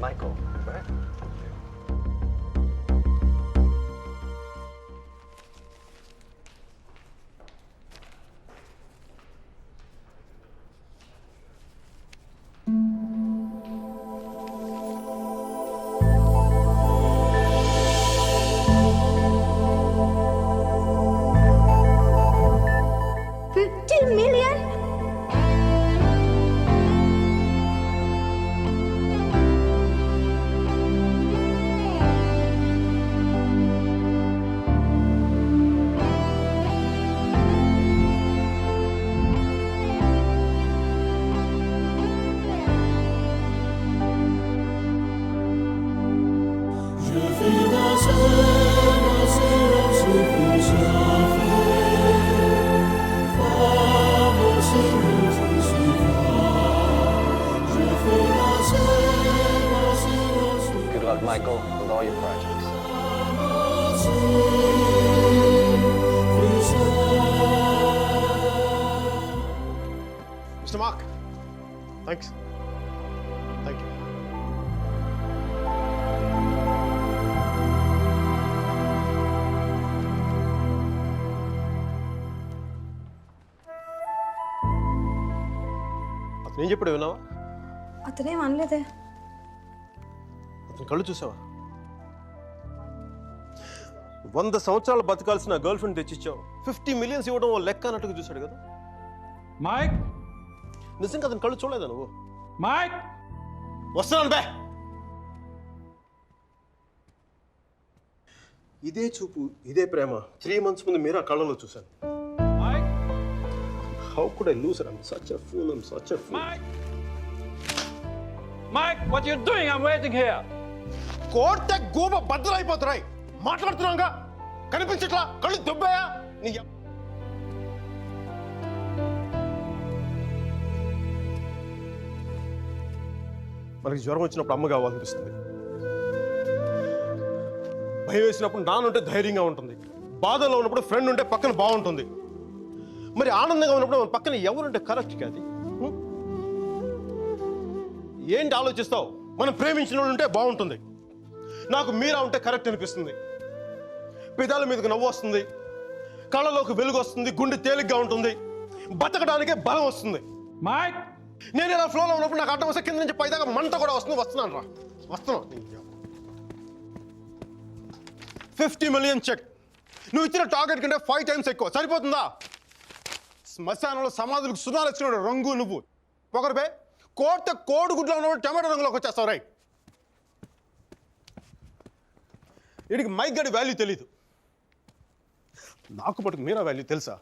Michael, right? sous Good luck, Michael, with all your projects. Mr. Mark. Thanks. Thank you. అతను ఏం చెప్పాడు విన్నావా అతనేం అనలేదే అతని కళ్ళు చూసావా? వంద సంవత్సరాలు బతకాల్సిన గర్ల్ ఫ్రెండ్ తెచ్చిచ్చావు. ఫిఫ్టీ మిలియన్స్ ఇవ్వడం లెక్క అన్నట్టుగా చూశాడు కదా. మైక్ నిజంగా అతని కళ్ళు చూడలేదా నువ్వు? మైక్ వస్తున్నాను బే. ఇదే చూపు ఇదే ప్రేమ. త్రీ మంత్స్ ముందు మీరు ఆ కళ్ళలో చూశాను. How could I lose I'm such a fool I'm such a fool Mike Mike what you doing I'm waiting here కోడితే గూబ బద్దలైపోతున్నాయి. మాట్లాడుతున్నాగా కనిపించట్లా? కళ్ళు దుబ్బాయా? నీ మనకి జ్వరం వచ్చినప్పుడు అమ్మ కావాలనిపిస్తుంది. భయం వేసినప్పుడు నాన్న ఉంటే ధైర్యంగా ఉంటుంది. బాధలో ఉన్నప్పుడు ఫ్రెండ్ ఉంటే పక్కన బాగుంటుంది. మరి ఆనందంగా ఉన్నప్పుడు మన పక్కన ఎవరుంటే కరెక్ట్ కాదు ఏంటి ఆలోచిస్తావు? మనం ప్రేమించిన వాళ్ళు ఉంటే బాగుంటుంది. నాకు మీరా ఉంటే కరెక్ట్ అనిపిస్తుంది. పెదాల మీదకు నవ్వు వస్తుంది. కళ్ళలోకి వెలుగు వస్తుంది. గుండె తేలిగ్గా ఉంటుంది. బతకడానికే బలం వస్తుంది. మైక్! నేను ఇలా ఫ్లోలో ఉన్నప్పుడు నాకు అడ్డం వస్తే కింద నుంచి పైదాకా మంట కూడా వస్తుంది. వస్తున్నాను రా. వస్తున్నాను ఫిఫ్టీ మిలియన్ చెక్. నువ్వు ఇచ్చిన టార్గెట్ కంటే ఫైవ్ టైమ్స్ ఎక్కువ. సరిపోతుందా? శ్మశానంలో సమాధులకు సునాలు వచ్చినాడు రంగు నువ్వు. పొగరబే కోట కోడి గుడ్లో ఉన్నవాడు టమాటో రంగులోకి వచ్చేస్తావు. రై వీడికి మైక్ గడి వాల్యూ తెలీదు. నాకు పట్టుకు మీరా వాల్యూ తెలుసా?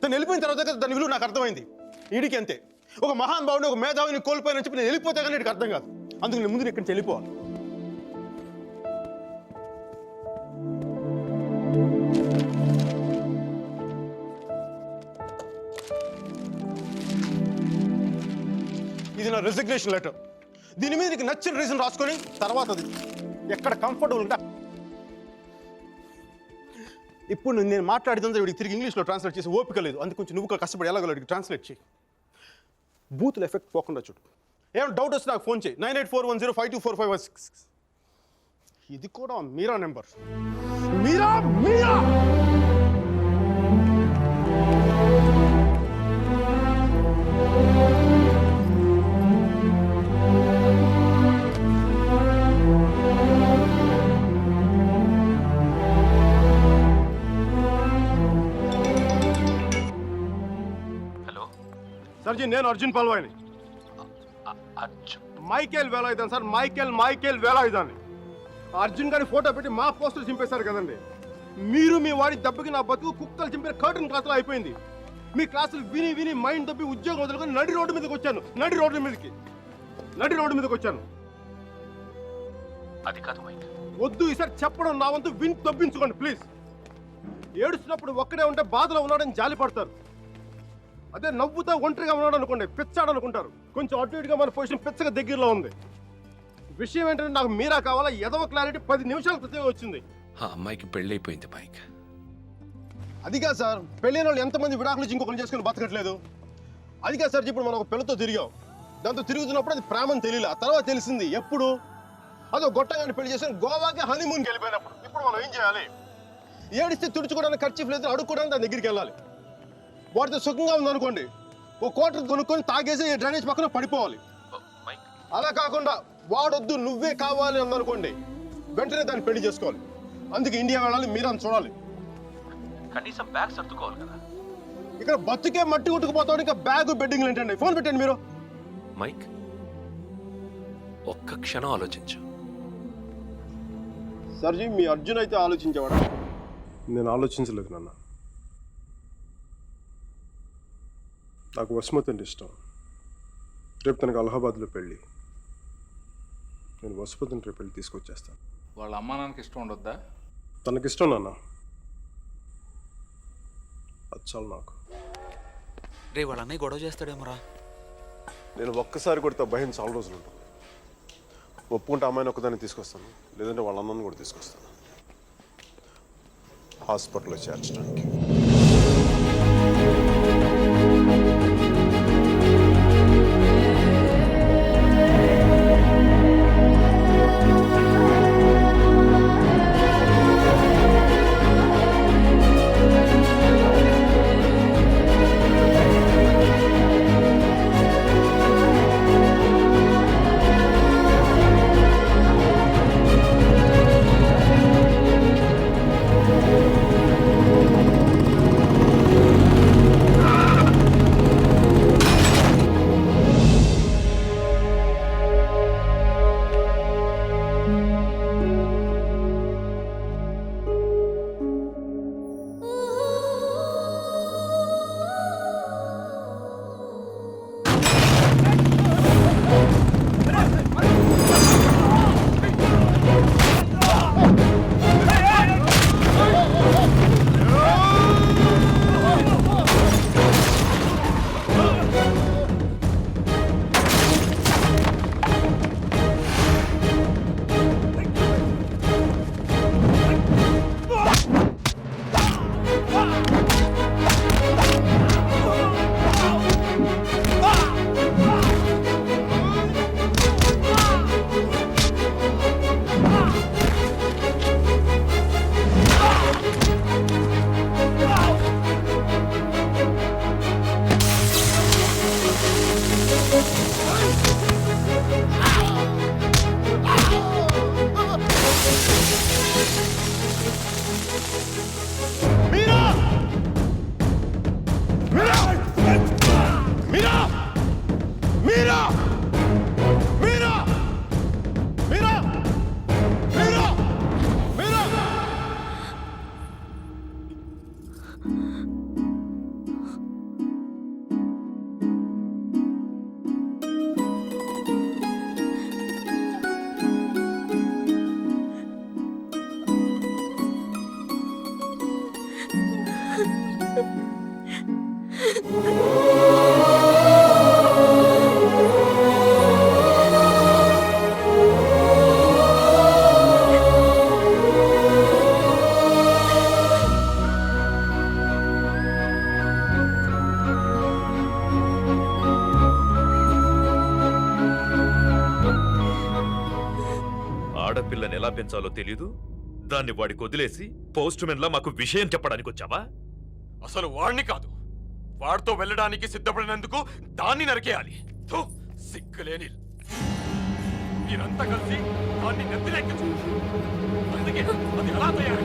తను వెళ్ళిపోయిన తర్వాత దాని విలువ నాకు అర్థమైంది. వీడికి అంతే. ఒక మహాన్ భావుని ఒక మేధావిని కోల్పోయినని చెప్పి నేను వెళ్ళిపోతే కానీ వీడికి అర్థం కాదు. అందుకు నేను ముందు ఇక్కడి నుంచి వెళ్ళిపోవాలి. ఇది నా రెసిగ్నేషన్ లెటర్ దీని మీద నీకు నచ్చిన రీజన్ రాసుకొని తర్వాత అది. ఎక్కడ కంఫర్టబుల్ ఇప్పుడు నేను- నేను మాట్లాడితే వీడికి తిరిగి ఇంగ్లీష్లో ట్రాన్స్లేట్ చేసి ఓపిక లేదు. అందుకు కొంచెం నువ్వు కష్టపడి ఎలాగో ట్రాన్స్లేట్ చేయి. బూత్లు ఎఫెక్ట్ పోకుండా చూడు. ఏమైనా డౌట్ వస్తే నాకు ఫోన్ చేయి. Nine eight four one zero five two four five one six. ఇది కూడా మీరా నెంబర్. మీరా మీరా! సార్ జీ నేను Arjun పల్వాయిని. Arjun Michael Velayudhan sir Michael Michael వేలాయుధాన్ని. Arjun గారి ఫోటో పెట్టి మా పోస్టర్ చింపేశారు కదండి. మీరు మీ వాడి దెబ్బకి నా బతుకు కుక్కలు చింపిన కర్టన్ క్లాసులో అయిపోయింది. మీ క్లాసులు విని విని మైండ్ దబ్బి ఉద్యోగం వదులుకొని నడి రోడ్డు మీదకి వచ్చాను. నడి రోడ్డు మీదకి. నడి రోడ్డు మీదకి వచ్చాను. అది కాదు మైక్. వద్దు ఈసారి చెప్పడం నా వంతు విని తప్పించుకోండి ప్లీజ్. ఏడుస్తున్నప్పుడు ఒక్కడే ఉంటే బాధలో ఉన్నాడని జాలి పడతారు అదే నవ్వుతా ఒంటరిగా ఉన్నాడు అనుకోండి పిచ్చాడు అనుకుంటారు. కొంచెం అటు ఇటుగా మన పొజిషన్ పిచ్చగా దగ్గరలో ఉంది. విషయం ఏంటంటే నాకు మీరా కావాలా? ఎదవ క్లారిటీ పది నిమిషాల క్రితం వచ్చింది. ఆ అమ్మాయికి పెళ్ళైపోయింది మైక్ అది కాదు సార్ పెళ్ళైన వాళ్ళు ఎంతమంది విడాకులు ఇచ్చి ఇంకొకరు చేసుకుని బతకట్లేదు? అది కాదు సార్ ఇప్పుడు మనం ఒక పిల్లతో తిరిగాం. దాంతో తిరుగుతున్నప్పుడు అది ప్రేమని తెలియలే. ఆ తర్వాత తెలిసింది ఎప్పుడు? అదో గొట్టగాన్ని పెళ్ళి చేసి గోవాకి హనీమూన్కి వెళ్ళిపోయినప్పుడు. ఇప్పుడు మనం ఏం చేయాలి? ఏడిస్తే తుడుచుకోవడానికి ఖర్చు లేదు అడుక్కోవడానికి దాని దగ్గరికి వెళ్ళాలి. వాడితో సుఖంగా ఉందనుకోండి. ఓ కోటర్ కొనుక్కొని తాగేసి ఈ డ్రైనేజ్ పక్కన పడిపోవాలి. అలా కాకుండా వాడొద్దు నువ్వే కావాలి అందనుకోండి వెంటనే దాన్ని పెళ్ళి చేసుకోవాలి. అందుకే ఇండియా వెళ్ళాలి మీరు అని చూడాలి. కనీసం బ్యాగ్ సర్దుకోవాలి కదా. ఇక్కడ బతుకే మట్టి కొట్టుకుపోతాడు ఇంకా బ్యాగ్ బెడ్డింగ్ ఏంటండి? ఫోన్ పెట్టండి మీరు. మైక్ ఒక్క క్షణం ఆలోచించు. సర్జీ మీ అర్జున్ అయితే ఆలోచించేవాడా? నేను ఆలోచించలేదు నాన్న. నాకు వసుమతి అంటే ఇష్టం. రేపు తనకు అలహాబాద్లో పెళ్ళి. నేను వసుమతిని రేపు వెళ్ళి తీసుకొచ్చేస్తాను. వాళ్ళ అమ్మా నాన్నకి ఇష్టం ఉండొద్దా? తనకిష్టం నాన్న. అది చాలు నాకు. రే వాళ్ళ అన్నయ్య గొడవ చేస్తాడేమోరా. నేను ఒక్కసారి కొడితే భయం చాలా రోజులు ఉంటుంది. ఒప్పుకుంటే అమ్మాయిని ఒక్కదాన్ని తీసుకొస్తాను. లేదంటే వాళ్ళ అన్నని కూడా తీసుకొస్తాను. హాస్పిటల్లో చేర్చడానికి. ఆడపిల్లని ఎలా పెంచాలో తెలీదు? దాన్ని వాడికి వదిలేసి పోస్ట్ లా మాకు విషయం చెప్పడానికి వచ్చావా? అసలు వాడిని కాదు. వాడితో వెళ్ళడానికి సిద్ధపడినందుకు దాన్ని నరికేయాలి. సిగ్గులేని మీరంతా కలిసి దాన్ని నెత్తిలెక్కించు అందుకే అది ఎలా తయారు.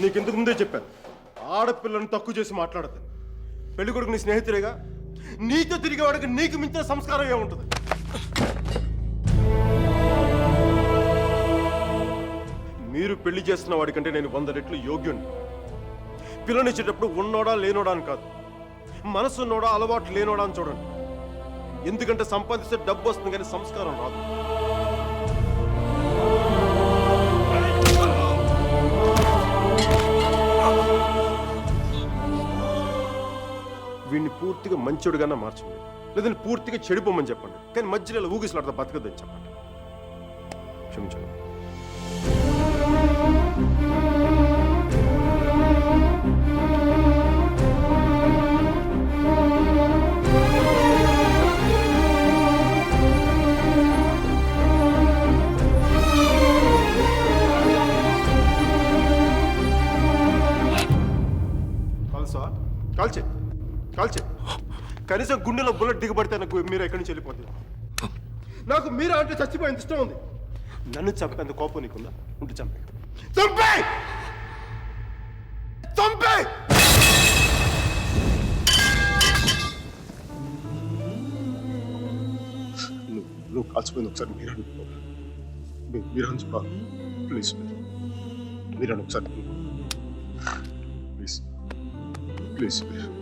నీకు ఇంతకు ముందే చెప్పాను? ఆడపిల్లను తక్కువ చేసి మాట్లాడద్దు పెళ్ళి కొడుకు నీ స్నేహితుడేగా? నీతో తిరిగే వాడికి నీకు మించిన సంస్కారం ఏముంటుంది? మీరు పెళ్ళి చేస్తున్న వాడికంటే నేను వంద రెట్లు యోగ్యుణ్ణి. పిల్లనిచ్చేటప్పుడు ఉన్నోడా లేనోడా అని కాదు. మనసు ఉన్నోడా అలవాటు లేనోడా అని చూడండి. ఎందుకంటే సంపాదిస్తే డబ్బు వస్తుంది కానీ సంస్కారం రాదు. వీడిని పూర్తిగా మంచోడుగానే మార్చండి. లేదని పూర్తిగా చెడిపోమని చెప్పండి. కానీ మధ్యలో ఊగిసలాడతా బతకదని చెప్పండి. క్షమించండి. గుండెలో బుల్లెట్ దిగబడితే నాకు మీరు ఎక్కడి నుంచి వెళ్ళిపోతుంది నాకు మీరు అంటే చచ్చిపోయేంత ఇష్టం ఉంది. నన్ను చంపేంత కోపం నీకుందా? ఉంటే చంపే. చంపే! చంపే! నువ్వు కాల్చిపోయింది ఒకసారి మీరు అనుకో. మీ- మీరు అనుకో. ప్లీజ్ మీరు. అని ఒకసారి ప్లీజ్ ప్లీజ్ మీరు.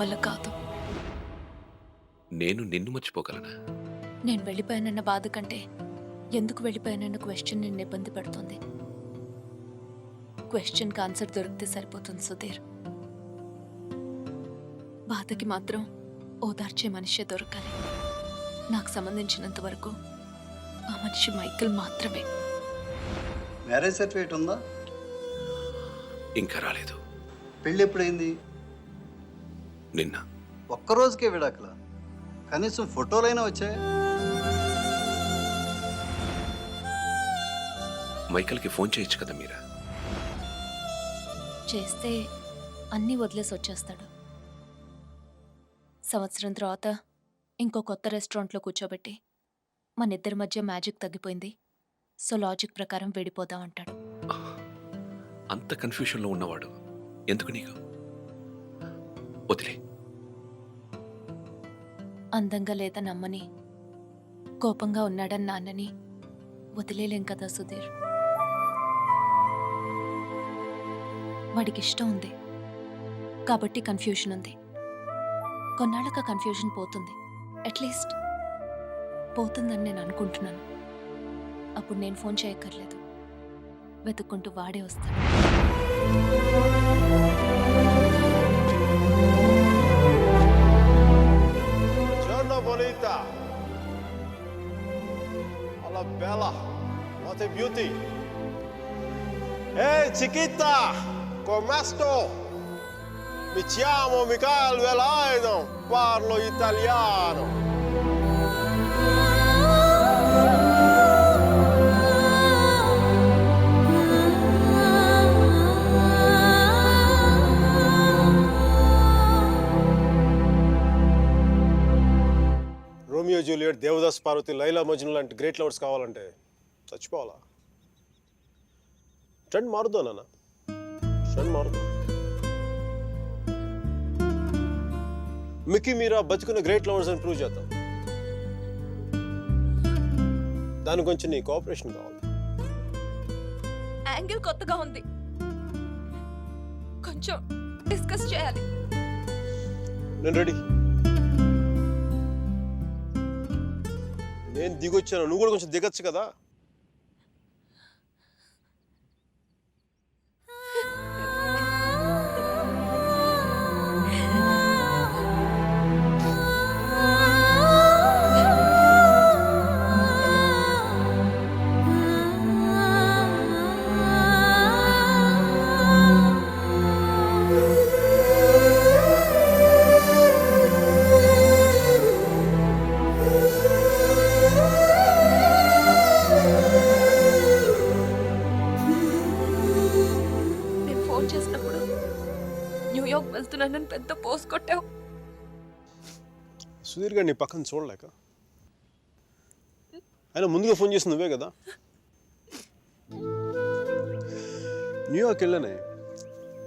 వల్ల కాదు. నేను నిన్ను మర్చిపోగలనా? నేను వెళ్ళిపోయానన్న బాధ కంటే ఎందుకు వెళ్ళిపోయానన్న క్వశ్చన్ నిన్ను ఇబ్బంది పెడుతుంది. క్వశ్చన్కి ఆన్సర్ దొరికితే సరిపోతుంది సుధీర్. బాధకి మాత్రం ఓదార్చే మనిషే దొరకాలి. నాకు సంబంధించినంత వరకు ఆ మనిషి మైకిల్ మాత్రమే. మ్యారేజ్ సర్టిఫికేట్ ఉందా? ఇంకా రాలేదు. పెళ్ళి ఎప్పుడైంది? నిన్న. ఒక్క రోజుకే విడాకుల? కనీసం ఫోటోలైనా వచ్చాయి? మైకల్కి ఫోన్ చేయొచ్చు కదా మీరా? చేస్తే అన్నీ వదిలేసి వచ్చేస్తాడు. సంవత్సరం తర్వాత ఇంకో కొత్త రెస్టారెంట్లో కూర్చోబెట్టి మన ఇద్దరి మధ్య మ్యాజిక్ తగ్గిపోయింది. సో లాజిక్ ప్రకారం విడిపోదాం అంటాడు. అంత కన్ఫ్యూషన్లో ఉన్నవాడు. ఎందుకు నీకు? వదిలే. అందంగా లేదనమ్మని కోపంగా ఉన్నాడని నాన్నని వదిలేలేం కదా సుధీర్. వాడికి ఇష్టం ఉంది. కాబట్టి కన్ఫ్యూషన్ ఉంది. కొన్నాళ్ళక కన్ఫ్యూషన్ పోతుంది. అట్లీస్ట్ పోతుందని నేను అనుకుంటున్నాను. అప్పుడు నేను ఫోన్ చేయక్కర్లేదు. వెతుక్కుంటూ వాడే వస్తాను. Giorno bonita. Alla bella. What a beauty. Ehi, chiquita. Come sto? Mi chiamo Michael Velaino. Parlo italiano. Juliet Devdas Parvati Laila Majnu లాంటి గ్రేట్ లవర్స్ కావాలంటే చచ్చిపోవాలా? ట్రెండ్ మారుద్దా నాన్న? ట్రెండ్ మారుద్దాం? మిక్కీ మీరా బతుకున్న గ్రేట్ లవర్స్ అని ప్రూవ్ చేద్దాం. దాని గురించి నీ కోఆపరేషన్ కావాలి. యాంగిల్ కొత్తగా ఉంది. కొంచెం డిస్కస్ చేయాలి. నేను రెడీ నేను దిగొచ్చాను నువ్వు కూడా కొంచెం దిగొచ్చు కదా సుధీర్ గారు నీ పక్కన చూడలేక? ఆయన ముందుగా ఫోన్ చేసి నువ్వే కదా? న్యూయార్క్ వెళ్ళానే.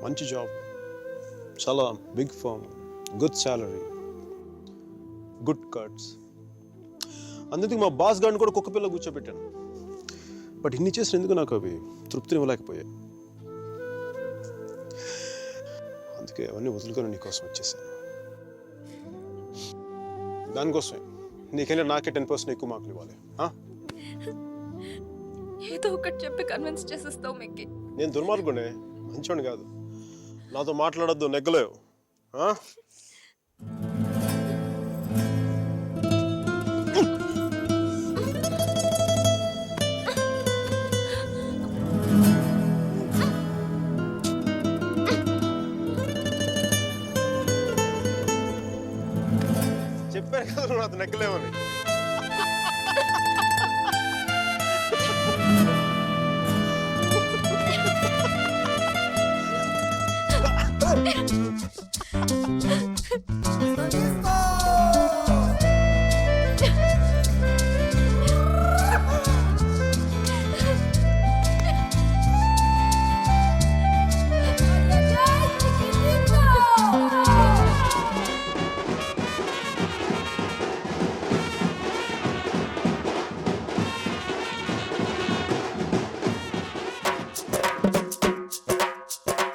మంచి జాబ్. చాలా big firm. Good salary good cards అందుకే మా బాస్ గారిని కూడా కుక్క పిల్ల కూర్చోబెట్టాను. బట్ ఇన్ని చేసిన ఎందుకు నాకు అవి తృప్తిని ఇవ్వలేకపోయాయి. అందుకే అవన్నీ వదులుకొని నీకోసం వచ్చేసాను. దానికోసమే నీకైనా నాకే టెన్ పర్సెంట్ ఎక్కువ మార్కులు ఇవ్వాలి? ఏదో ఒకటి చెప్పి కన్విన్స్ చేసిస్తావు మిక్కి నేను దుర్మార్గునే మంచోని కాదు. నాతో మాట్లాడొద్దు నెగ్గలేవు. చెప్పాను కదా నువ్వు నాతో నెగ్గలేవని